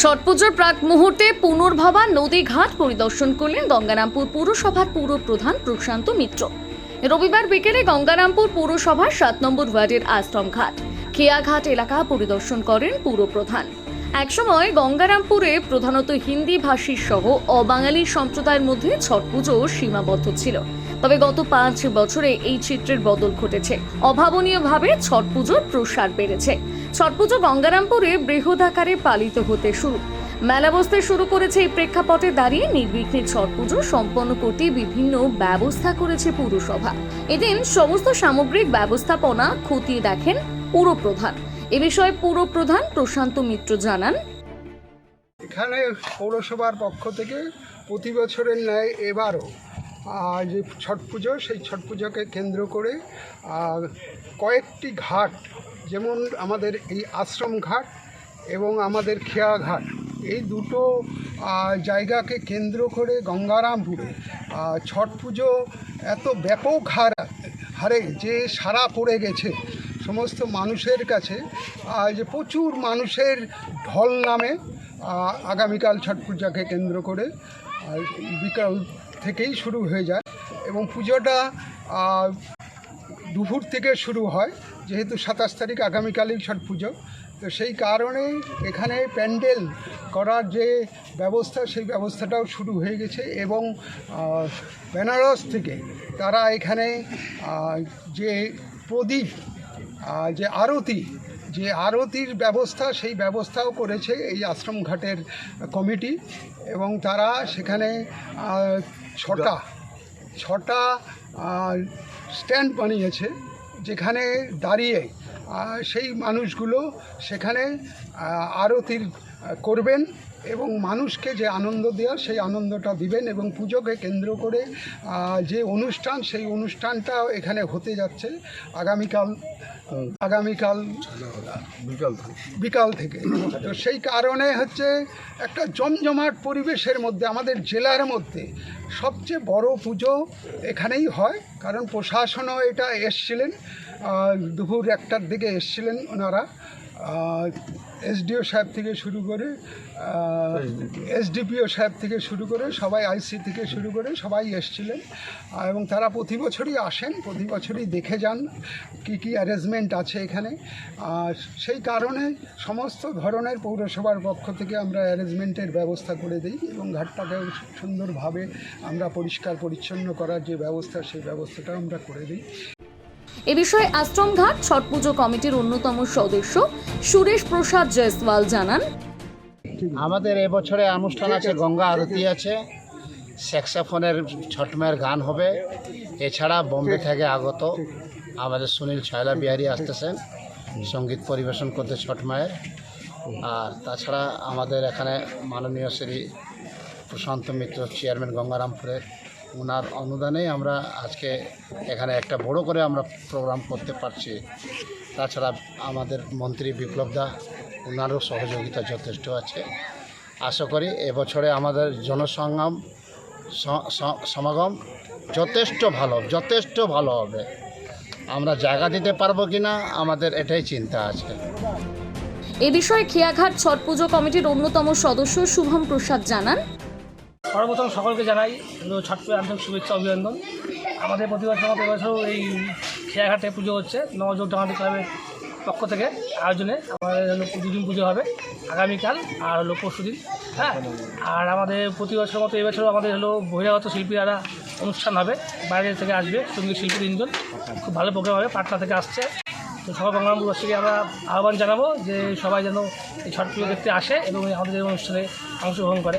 ছট পুজোর প্রাক মুহূর্তে পুনর্ভবা নদী ঘাট পরিদর্শন করলেন গঙ্গারামপুর পুরসভার পুর প্রধান প্রশান্ত মিত্র। রবিবার বিকেলে গঙ্গারামপুর পুরসভার সাত নম্বর ওয়ার্ডের আশ্রম ঘাট খেয়াঘাট এলাকা পরিদর্শন করেন পুর প্রধান। একসময় গঙ্গারামপুরে প্রধানত হিন্দি ভাষী সহ অবাঙালি সম্প্রদায়ের মধ্যে ছট পুজো সীমাবদ্ধ ছিল। তবে গত পাঁচ বছরে এই চিত্রের বদল ঘটেছে। অভাবনীয়ভাবে ছট পুজোর প্রসার বেড়েছে। ছট পুজো গঙ্গারামপুরে বৃহদাকারে পালিত হতে শুরু। মেলা বসতে শুরু করেছে এই প্রেক্ষাপটে দাঁড়িয়ে নির্বিঘ্নে ছট পুজো সম্পন্ন করতে বিভিন্ন ব্যবস্থা করেছে পুরসভা। এদিন সমস্ত সামগ্রিক ব্যবস্থাপনা খতিয়ে দেখেন পুরপ্রধান। এ বিষয়ে পুরপ্রধান প্রশান্ত মিত্র জানান। এখানে পৌরসভার পক্ষ থেকে প্রতি বছরের ন্যায় এবারও যে ছট পুজো সেই ছট পুজোকে কেন্দ্র করে কয়েকটি ঘাট যেমন আমাদের এই আশ্রম ঘাট এবং আমাদের খেয়া ঘাট, এই দুটো জায়গাকে কেন্দ্র করে গঙ্গারামপুরে ছট পুজো এত ব্যাপক হার, হারে যে সারা পড়ে গেছে। সমস্ত মানুষের কাছে যে প্রচুর মানুষের ঢল নামে আগামীকাল ছট পূজাকে কেন্দ্র করে বিকাল থেকেই শুরু হয়ে যায় এবং পুজোটা দুপুর থেকে শুরু হয়। যেহেতু সাতাশ তারিখ আগামীকালই ছট পুজো, তো সেই কারণেই এখানে প্যান্ডেল করার যে ব্যবস্থা, সেই ব্যবস্থাটাও শুরু হয়ে গেছে এবং বেনারস থেকে তারা এখানে যে প্রদীপ যে আরতি, যে আরতির ব্যবস্থা, সেই ব্যবস্থাও করেছে এই আশ্রম ঘাটের কমিটি এবং তারা সেখানে ছটা ছটা স্ট্যান্ড বানিয়েছে। যেখানে দাঁড়িয়ে সেই মানুষগুলো সেখানে আরতির করবেন। এবং মানুষকে যে আনন্দ দেওয়া সেই আনন্দটা দিবেন এবং পুজোকে কেন্দ্র করে যে অনুষ্ঠান সেই অনুষ্ঠানটা এখানে হতে যাচ্ছে আগামীকাল আগামীকাল বিকাল থেকে। তো সেই কারণে হচ্ছে একটা জমজমাট পরিবেশের মধ্যে আমাদের জেলার মধ্যে সবচেয়ে বড় পুজো এখানেই হয় কারণ প্রশাসনও এটা এসছিলেন দুপুর একটার দিকে এসছিলেন ওনারা। এসডিও সাহেব থেকে শুরু করে এসডিপিও সাহেব থেকে শুরু করে, সবাই আইসি থেকে শুরু করে সবাই এসছিলেন। এবং তারা প্রতি বছরই আসেন, প্রতি বছরই দেখে যান কী কী অ্যারেঞ্জমেন্ট আছে এখানে। আর সেই কারণে সমস্ত ধরনের পৌরসভার পক্ষ থেকে আমরা অ্যারেঞ্জমেন্টের ব্যবস্থা করে দিই এবং ঘাটটাকে সুন্দরভাবে আমরা পরিষ্কার পরিচ্ছন্ন করার যে ব্যবস্থা, সেই ব্যবস্থাটা আমরা করে দিই। এ বিষয়ে আশ্রমঘাট ছট পুজো কমিটির অন্যতম সদস্য সুরেশ প্রসাদ জয়সওয়াল জানান। আমাদের এবছরে অনুষ্ঠান আছে, গঙ্গা আরতি আছে, স্যাক্সাফোনের ছট মায়ের গান হবে, এছাড়া বোম্বে থেকে আগত আমাদের সুনীল ছয়লা বিহারি আসতেছেন, সংগীত পরিবেশন করতে ছট মায়ের। আর তাছাড়া আমাদের এখানে মাননীয় শ্রী প্রশান্ত মিত্র, চেয়ারম্যান গঙ্গারামপুরের ওনার অনুদানেই আমরা আজকে এখানে একটা বড় করে আমরা প্রোগ্রাম করতে পারছি। তাছাড়া আমাদের মন্ত্রী বিপ্লব দা ওনারও সহযোগিতা যথেষ্ট আছে। আশা করি এবছরে আমাদের স- সমাগম যথেষ্ট ভালো যথেষ্ট ভালো হবে। আমরা জায়গা দিতে পারব কি না আমাদের এটাই চিন্তা আছে। এ বিষয়ে খেয়াঘাট ছট পুজো কমিটির অন্যতম সদস্য শুভম প্রসাদ জানান। সর্বপ্রথম সকলকে জানাই ছট পুজোর আন্তরিক শুভেচ্ছা, অভিনন্দন। আমাদের প্রতি বছর মতো এবছরও এই খেয়াঘাটে পুজো হচ্ছে নবযোগ ডাঙাটি ক্লাবের পক্ষ থেকে আয়োজনে আমাদের হলো দুদিন পুজো হবে, আগামীকাল আর হলো পরশু দিন হ্যাঁ? আর আমাদের প্রতি বছর মতো এবছরও আমাদের হলো বহিরাগত শিল্পীরা অনুষ্ঠান হবে, বাইরে থেকে আসবে সংগীত শিল্পী তিনজন, খুব ভালো প্রোগ্রাম হবে, পাটনা থেকে আসছে। তো সকল বাংলাবাসীকে আমরা আহ্বান জানাব যে সবাই যেন এই ছট পুজো দেখতে আসে এবং আমাদের অনুষ্ঠানে অংশগ্রহণ করে।